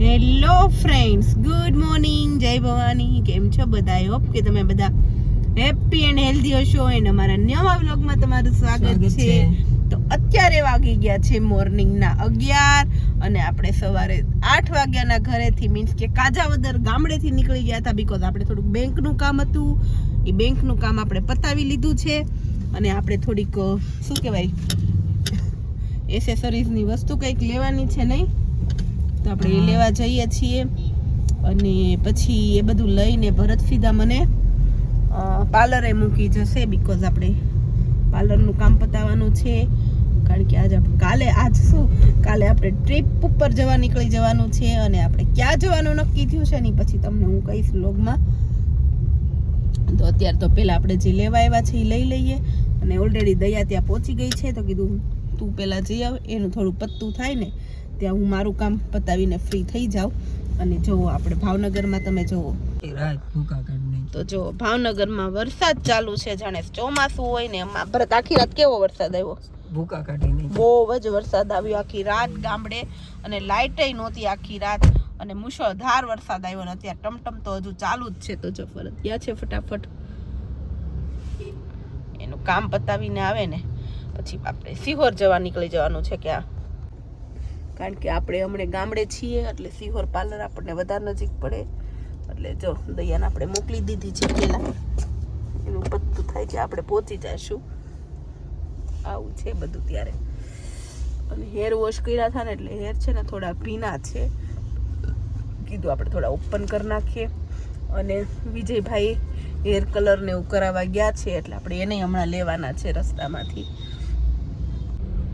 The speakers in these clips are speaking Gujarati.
હેલો ફ્રેન્ડ્સ ગુડ મોર્નિંગ જય ભવાની. કેમ છો બધા? આઈ હોપ કે તમે બધા હેપી એન્ડ હેલ્ધી હશો એન્ડ અમારા નવા વ્લોગમાં તમારું સ્વાગત છે. તો અત્યારે વાગી ગયા છે મોર્નિંગના અગિયાર અને આપણે સવારે આઠ વાગ્યાના ઘરેથી મીન્સ કે કાજાવદર ગામડેથી નીકળી ગયા હતા બીકોઝ આપણે થોડુંક બેંકનું કામ હતું. એ બેંકનું કામ આપણે પતાવી લીધું છે અને આપણે થોડીક શું કહેવાય? એસેસરીઝની વસ્તુ કંઈક લેવાની છે નહીં? તો આપણે એ લેવા જઈએ છીએ. અને પછી એ બધું લઈને ભરત સીધા મને પાર્લરે મૂકી જશે બીકોઝ આપણે પાર્લરનું કામ પતાવવાનું છે. કારણ કે આજે આપણે કાલે, આજ શું? કાલે આપણે ટ્રીપ ઉપર જવા નીકળી જવાનું છે અને આપણે ક્યાં જવાનું નક્કી થયું છે એની પછી તમને હું કહીશ લોગમાં તો અત્યારે તો પહેલાં આપણે જે લેવા આવ્યા છે એ લઈ લઈએ. અને ઓલરેડી દયા ત્યાં પહોંચી ગઈ છે તો કીધું, તું પહેલાં જઈ આવ, એનું થોડું પત્તું થાય ને. ત્યાં હું મારું કામ પતાવીને ફ્રી થઈ જાઉં. અને જુઓ આપણે ભાવનગરમાં તમે જુઓ એ રાત ભૂકા કાઢ તો જો ભાવનગરમાં વરસાદ ચાલુ છે જાણે ચોમાસું હોય ને એમાં. ભરત આખી રાત કેવો વરસાદ આવ્યો? ભૂકા કાઢી બહુ જ વરસાદ આવ્યો. આખી રાત ગામડે અને લાઇટય નહોતી આખી રાત. અને મુશળધાર વરસાદ આવ્યો ને અત્યારે ટમટમ તો હજુ ચાલુ જ છે તો જો ફરત. ગયા છે ફટાફટ. એનું કામ પતાવીને આવે ને પછી આપણે સિહોર જવા નીકળી જવાનું છે ક્યાં? કારણ કે આપણે હમણાં ગામડે છીએ, એટલે સિહોર પાર્લર આપણને વધારે નજીક પડે. એટલે જો, દયાને આપણે મોકલી દીધી છે પહેલાં. એનું પત્તું થાય કે આપણે પહોંચી જઈશું આવું છે બધું ત્યારે. અને હેર વોશ કર્યા હતા ને એટલે હેર છે ને થોડા ભીના છે. કીધું આપણે થોડા ઓપન કરી નાખીએ. અને વિજયભાઈ હેર કલર ને એવું કરાવવા ગયા છે, એટલે આપણે એને હમણાં લેવાના છે રસ્તામાંથી.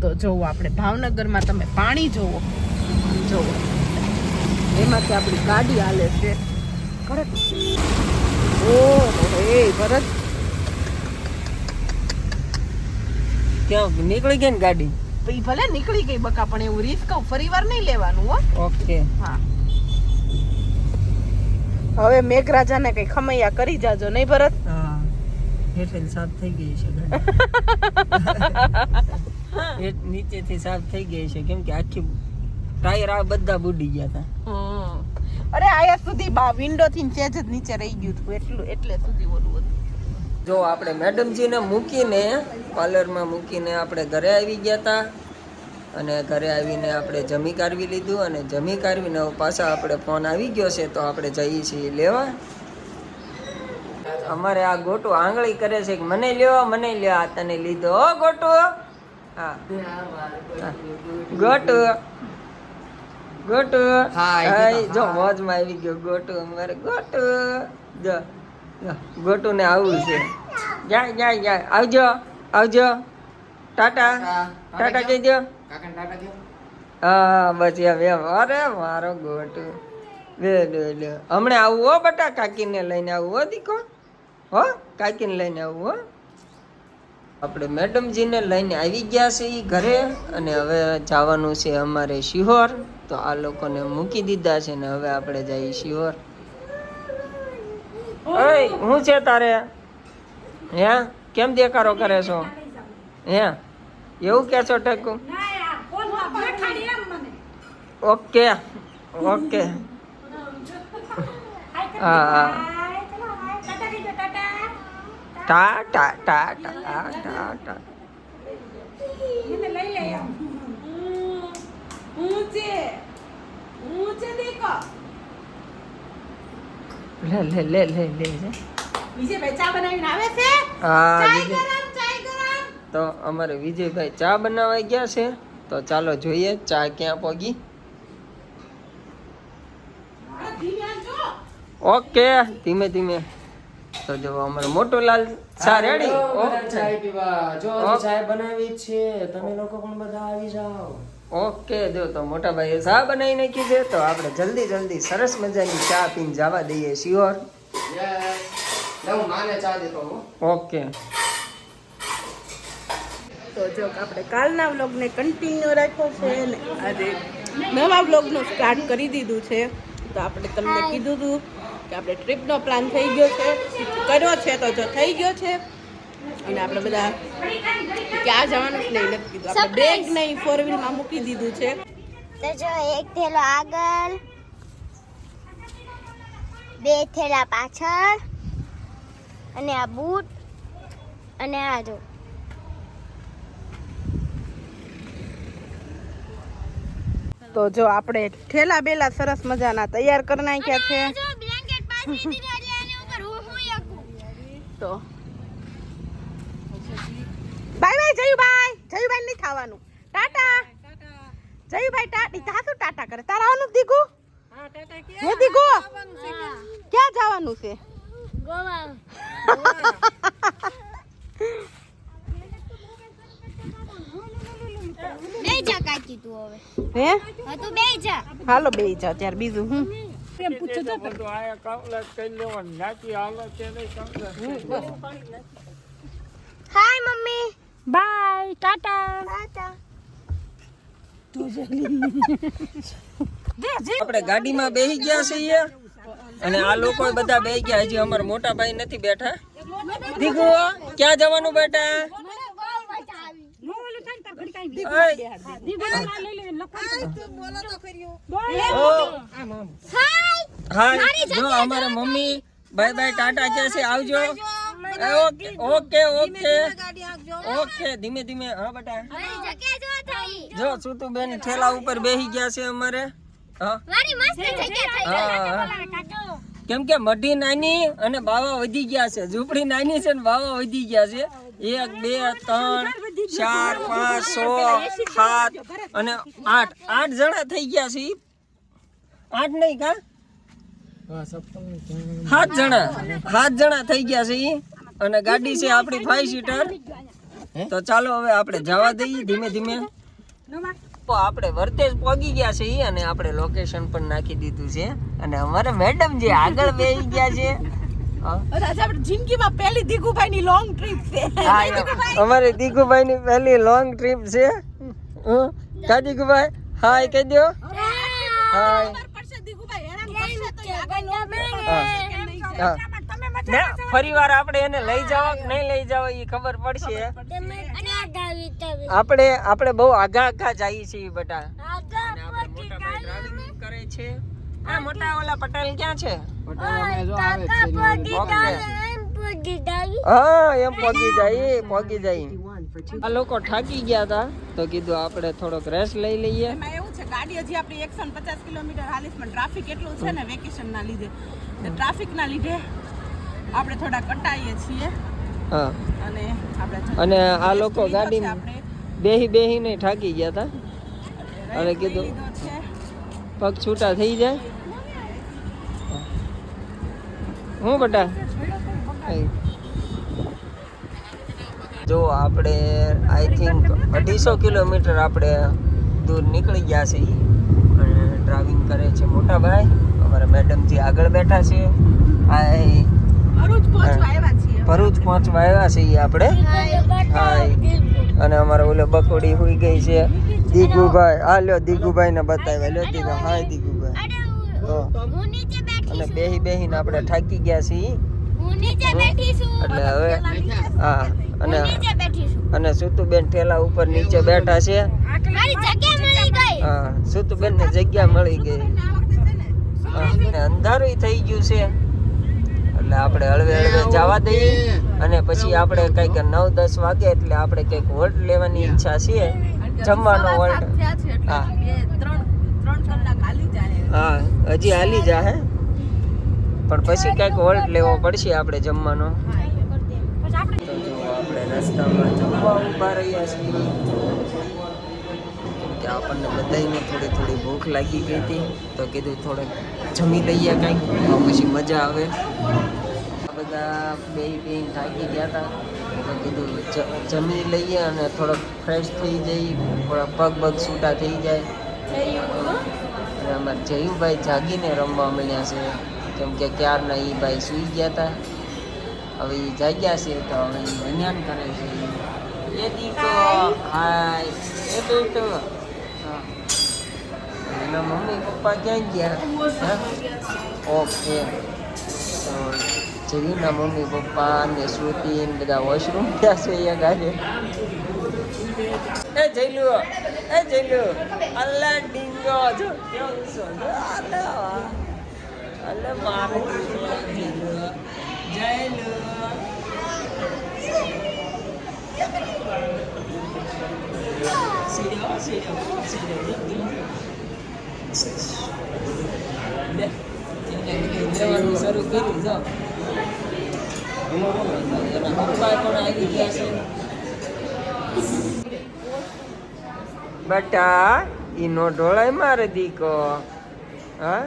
તો જોવો આપણે ભાવનગરમાં તમે પાણી જોવો. જોવો. એમાંથી આપણી ગાડી હાલે છે. ખરેખર. ઓ એ ભરત. ક્યાં નીકળી ગઈ ને ગાડી? એ ભલે નીકળી ગઈ બકા પણ એવું રિસ્ક ફરી વાર નહીં લેવાનું હો. ઓકે. હા. હવે મેઘરાજાને કઈ ખમૈયા કરી જાજો નહીં ભરત? હા. હેઠળ સાફ થઈ ગઈ છે. હેઠ નીચેથી સાફ થઈ ગઈ છે. કેમ કે આખી ટાયર આ બધા બુડી ગયા હતા. અરે આયા સુધી બા વિન્ડો થી ચેજ જ નીચે રહી ગયું હતું. એટલું એટલે સુધી ઓલું હતું. જો આપણે મેડમજીને મૂકીને પાર્લરમાં મૂકીને આપણે ઘરે આવી ગયા હતા અને ઘરે આવીને આપણે જમી કાઢવી લીધું અને જમી કાઢવીને પાછા આપણે ફોન આવી ગયો છે તો આપણે જઈએ છીએ લેવા. અમારે આ ગોટું આંગળી કરે છે કે મને લેવા મને લેવા આ તને લીધો. ગોટુ. ગોટુ. ગોટુ. હાય જો મોજમાં આવી ગયો. ગોટુ અમારે ગોટુ. જો ગોટુ ગોટુને આવું છે. જાય જાય જાય. આવજો આવજો. ટાટા. ટાટા. કહી દો. હા બસ એમ એમ. અરે મારો ગોટુ. લે લે લે. હમણાં આવું હો બટા કાકીને લઈને આવું હો દીકો. હો કાકીને લઈને આવું હો. આપણે મેડમજીને લઈને આવી ગયા છે એ ઘરે અને હવે જવાનું છે અમારે શિહોર. તો આ લોકોને મૂકી દીધા છે ને હવે આપણે જઈએ શિહોર. ઓય, હું છે તારે? હે? કેમ દેખારો કરે છો? હે? એવું કે છો ટેકુ ઓકે ઓકે. હા હા. ટા ટા ટા ટા ટા ટા લે લે લે લે લે લે. હા વિજય. તો અમારે વિજયભાઈ ચા બનાવવા ગયા છે. તો ચાલો જોઈએ ચા ક્યાં પોગી? ઓકે ધીમે ધીમે. તો જો અમારો મોટો લાલ ચા રેડી ચા પીવા. જો ચા બનાવી છે. તમે લોકો પણ બધા આવી જાઓ. ઓકે જો તો મોટા ભાઈએ ચા બનાવી નાખી છે તો આપણે જલ્દી જલ્દી સરસ મજાની ચા પીને જવા દઈએ શ્યોર હું માને ચા દેતો હું ઓકે તો જો આપણે કાલના વ્લોગને કન્ટિન્યુ રાખ્યો છે ને આજે નવા વ્લોગનું સ્ટાર્ટ કરી દીધું છે. તો આપણે તમને કીધું હતું કે આપણે ટ્રીપનો પ્લાન થઈ ગયો છે કર્યો છે તો જો થઈ ગયો છે. અને આપણે બધા ક્યાં જવાનું છે નહીં નથી કીધું. આપણે બેગ નહીં ફોર વ્હીલમાં મૂકી દીધું છે. તો જો એક થેલો આગળ બે થેલા પાછળ અને આ બૂટ અને આ જો. તો જો આપણે ઠેલા બેલા સરસ મજાના તૈયાર કરી નાખ્યા છે. તો. Bye bye Jayubhai. જયુભાઈ નહીં થવાનું ટાટા. જયુભાઈ ટાટી તા શું ટાટા કરે. તારા આવવાનું દીગુ હે દીગુ ક્યાં જવાનું છે? ગોવા બે જા કાકી તું હવે. હે? હા તું બે જા. હાલો બે જાઓ ત્યારે બીજું હું? Hi mummy. Bye tata. Tata. આપણે ગાડીમાં બેસી ગયા છીએ અને આ લોકો બધા બેસી ગયા. હજી અમારા મોટા ભાઈ નથી બેઠા. દીકુ ક્યાં જવાનું બેટા? ઓય. હાય. જો અમારા મમ્મી બાય બાય ટાટા કે છે આવજો. Okay okay okay. ધીમે ધીમે હા બેટા. જો થઈ જો સુતુ બેન ઠેલા ઉપર બેસી ગયા છે અમારે. હા. મારી મસ્ત જગ્યા થઈ હા, હા. કેમ કે મઢી નાની અને બાવા વધી ગયા છે. ઝૂંપડી નાની છે ને બાવા વધી ગયા છે. એક બે ત્રણ ચાર પાંચ છ સાત અને આઠ. આઠ જણા થઈ ગયા છે આઠ નહીં કા? સાત જણા. સાત જણા થઈ ગયા છે ઈ અને ગાડી છે આપણી ફાઈવ સીટર તો ચાલો હવે આપણે જવા દઈએ ધીમે ધીમે. તો આપણે વર્તેજ પહોંચી ગયા છે ઈ અને આપણે લોકેશન પણ નાખી દીધું છે. અને અમારે મેડમ જે આગળ બેસી ગયા છે. હા. આપણે જિંદગીમાં પહેલી દીગુભાઈ લોંગ ટ્રીપ છે. હા, અમારે દીકુભાઈ. ની પહેલી લોંગ ટ્રીપ છે. હં? કા દીકુભાઈ? હાય કહી દો હાય ફરી વાર આપણે એને લઈ જવા કે નહીં લઈ જવા એ ખબર પડશે. આપણે આપણે બહુ આઘા આઘા જઈએ છીએ બેટા ડ્રાઇવિંગ કરે છે. આ મોટા ઓલા પટેલ ક્યાં છે? હા એમ પોગી જાય પોગી જાય. આ લોકો થાકી ગયા હતા તો કીધું આપણે થોડોક રેસ્ટ લઈ લઈએ. એવું છે ગાડી હજી આપણી એકસો ને પચાસ કિલોમીટર હાલીસ પણ ટ્રાફિક એટલું છે ને વેકેશન ના લીધે. ટ્રાફિક ના લીધે આપણે થોડા કટાઈએ છીએ. હા. અને આપણે અને આ લોકો ગાડી આપણે. બેહી બેહી ને થાકી ગયા હતા અને કીધું પગ છૂટા થઈ જાય. હું બટા. જો આપણે આઈ થિંક અઢીસો કિલોમીટર આપણે દૂર નીકળી ગયા છીએ. અને ડ્રાઇવિંગ કરે છે મોટા ભાઈ. અમારા મેડમથી આગળ બેઠા છે હાય ભરૂચ પહોંચવા આવ્યા છીએ. આવ્યા છે ઈ આપણે હાય અને અમારો ઓલો બકોડી હોઈ ગઈ છે. દીગુભાઈ આ લ્યો દીગુભાઈ ને બતાવ્યા. લ્યો દીગુ હાય બેઠી અને બેહી બેહીને આપણે થાકી ગયા છીએ. હું નીચે બેઠી છું. એટલે હવે હા અને હું નીચે બેઠી છું. અને સુતુબેન ઠેલા ઉપર નીચે બેઠા છે. મારી જગ્યા મળી ગઈ. હા સુતુબેન ને જગ્યા મળી ગઈ. હા, અને અંધારું થઈ ગયું છે. એટલે આપણે હળવે હળવે જવા દઈએ. અને પછી આપણે કંઈક નવ દસ વાગે એટલે આપણે કંઈક વોલ્ટ લેવાની ઈચ્છા છે. જમવાનો એટલે હા. બે ત્રણ ત્રણ કલાક હાલી જાય હા, હજી હાલી જા હે પણ પછી કંઈક વોલ્ટ લેવો પડશે આપણે જમવાનો. આપણે રસ્તામાં જમવા ઊભા રહ્યા છીએ. કે આપણને બધાયને થોડી થોડી ભૂખ લાગી ગઈ હતી. તો કીધું થોડેક જમી લઈએ કંઈક. તો પછી મજા આવે. બધા બે બેન થાકી ગયા હતા. તો કીધું જમી લઈએ અને થોડોક ફ્રેશ થઈ જઈ. થોડા પગ પગ છૂટા થઈ જાય. અને અમારા જયુભાઈ જાગીને રમવા મળ્યા છે કેમ કે ક્યારના એ ભાઈ સૂઈ ગયા હતા હવે એ જાગ્યા છે તો હવે ઈ વિજ્ઞાન કરે છે એ દીકો હાય એ બેટો હા. એના મમ્મી પપ્પા ક્યાં ગયા હા? ઓકે તો જયુના મમ્મી પપ્પા ને શ્રુતિ ને બધા વોશરૂમ ગયા છે અહીંયા ગાડે એ જયલુ એ જયલુ અલ્લા ડીંગો જો કેવો જો, અલ્લા. અલે મારે જય લો સીડ્યો સીડ્યો સીડ્યો લે લેવાનું શરૂ કર્યું જો એના પણ આવી ગયા છે બટા ઈ નો ઢોળાય મારે દીકો. હા.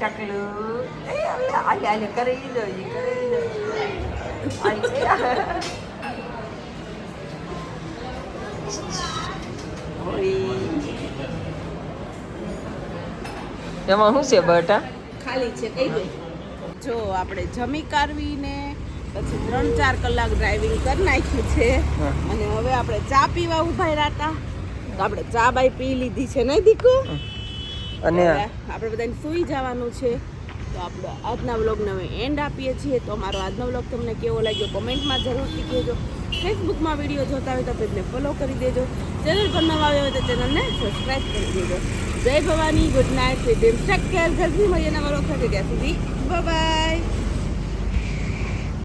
ટકલું. આલે, આલે, કરી કરી દો એમાં શું છે બટા? ખાલી છે કઈ જો આપણે જમી કાઢવીને પછી ત્રણ ચાર કલાક ડ્રાઇવિંગ કરી નાખ્યું છે. અને હવે આપણે ચા પીવા ઊભા રહ્યા તો આપણે ચા બાઈ પી લીધી છે નહીં દીકુ? અને આપણે બધાને સૂઈ જવાનું છે. તો આપણે આજના વ્લોગને હવે એન્ડ આપીએ છીએ. તો અમારો આજનો વ્લોગ તમને કેવો લાગ્યો કોમેન્ટમાં જરૂરથી કહેજો. ફેસબુકમાં વીડિયો જોતા હોય તો પેજને ફોલો કરી દેજો. ચેનલ પર નવા આવ્યો હોય તો ચેનલને સબસ્ક્રાઈબ કરી દેજો. જય Bhavani good night with take care જલ્દી મળીએ નવા વ્લોગ સાથે. ત્યાં સુધી બાય